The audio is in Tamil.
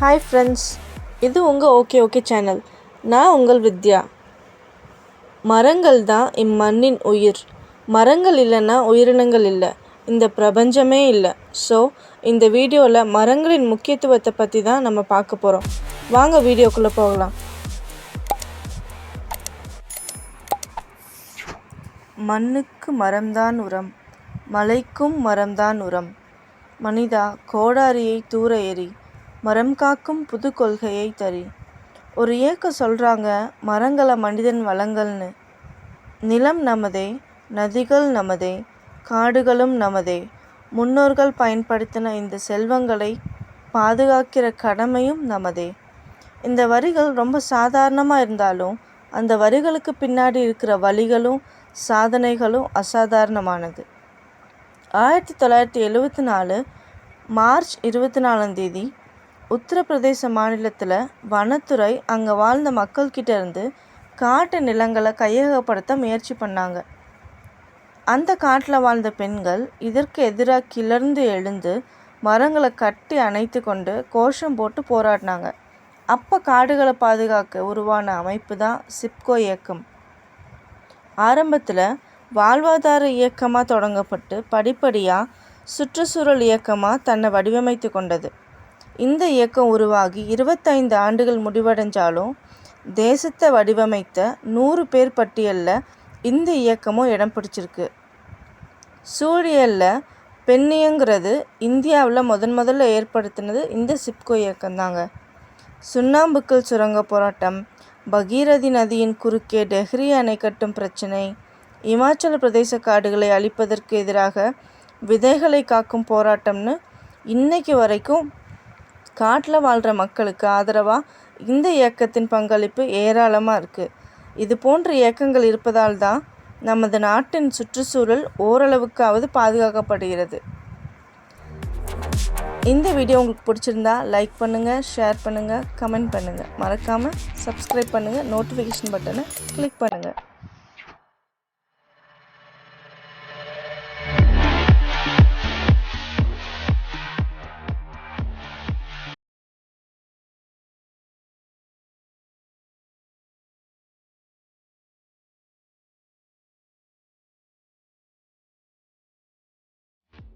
ஹாய் ஃப்ரெண்ட்ஸ் இது உங்கள் ஓகே ஓகே சேனல் நான் உங்கள் வித்யா. மரங்கள் தான் இம்மண்ணின் உயிர். மரங்கள் இல்லைன்னா உயிரினங்கள் இல்லை. இந்த பிரபஞ்சமே இல்லை. ஸோ இந்த வீடியோவில் மரங்களின் முக்கியத்துவத்தை பற்றி தான் நம்ம பார்க்க போகிறோம் வாங்க வீடியோக்குள்ளே போகலாம். மண்ணுக்கு மரம்தான் உரம். மலைக்கும் மரம்தான் உரம். மனிதா கோடாரியை தூர எறி மரம் காக்கும் புது கொள்கையை தரி. ஒரு இயக்கம் சொல்கிறாங்க மரங்களை மனிதன் வளங்கள்னு. நிலம் நமதே நதிகள் நமதே காடுகளும் நமதே. முன்னோர்கள் பயன்படுத்தின இந்த செல்வங்களை பாதுகாக்கிற கடமையும் நமதே. இந்த வரிகள் ரொம்ப சாதாரணமாக இருந்தாலும் அந்த வரிகளுக்கு பின்னாடி இருக்கிற வழிகளும் சாதனைகளும் அசாதாரணமானது. ஆயிரத்தி தொள்ளாயிரத்தி எழுபத்தி நாலு மார்ச் இருபத்தி நாலாம் தேதி உத்தரப்பிரதேச மாநிலத்தில் வனத்துறை அங்கே வாழ்ந்த மக்கள்கிட்ட இருந்து காட்டு நிலங்களை கையகப்படுத்த முயற்சி பண்ணாங்க. அந்த காட்டில் வாழ்ந்த பெண்கள் இதற்கு எதிராக கிளர்ந்து எழுந்து மரங்களை கட்டி அணைத்து கொண்டு கோஷம் போட்டு போராடினாங்க. அப்போ காடுகளை பாதுகாக்க உருவான அமைப்பு தான் சிப்கோ இயக்கம். ஆரம்பத்தில் வாழ்வாதார இயக்கமாக தொடங்கப்பட்டு படிப்படியாக சுற்றுச்சூழல் இயக்கமாக தன்னை வடிவமைத்து கொண்டது. இந்த இயக்கம் உருவாகி இருபத்தைந்து ஆண்டுகள் முடிவடைஞ்சாலும் தேசத்தை வடிவமைத்த நூறு பேர் பட்டியலில் இந்த இயக்கமும் இடம் பிடிச்சிருக்கு. சூழியலில் பெண்ணியங்கிறது இந்தியாவில் முதன் முதல்ல ஏற்படுத்தினது இந்த சிப்கோ இயக்கம்தாங்க. சுண்ணாம்புக்கல் சுரங்க போராட்டம் பகீரதி நதியின் குறுக்கே டெஹ்ரி அணை கட்டும் பிரச்சினை இமாச்சல பிரதேச காடுகளை அழிப்பதற்கு எதிராக விதைகளை காக்கும் போராட்டம்னு இன்னைக்கு வரைக்கும் காட்டில் வாழ்கிற மக்களுக்கு ஆதரவாக இந்த இயக்கத்தின் பங்களிப்பு ஏராளமாக இருக்குது இது போன்ற இயக்கங்கள் இருப்பதால் தான் நமது நாட்டின் சுற்றுச்சூழல் ஓரளவுக்காவது பாதுகாக்கப்படுகிறது. இந்த வீடியோ உங்களுக்கு பிடிச்சிருந்தா லைக் பண்ணுங்கள் ஷேர் பண்ணுங்கள் கமெண்ட் பண்ணுங்கள் மறக்காமல் சப்ஸ்கிரைப் பண்ணுங்கள் நோட்டிஃபிகேஷன் பட்டனை கிளிக் பண்ணுங்கள்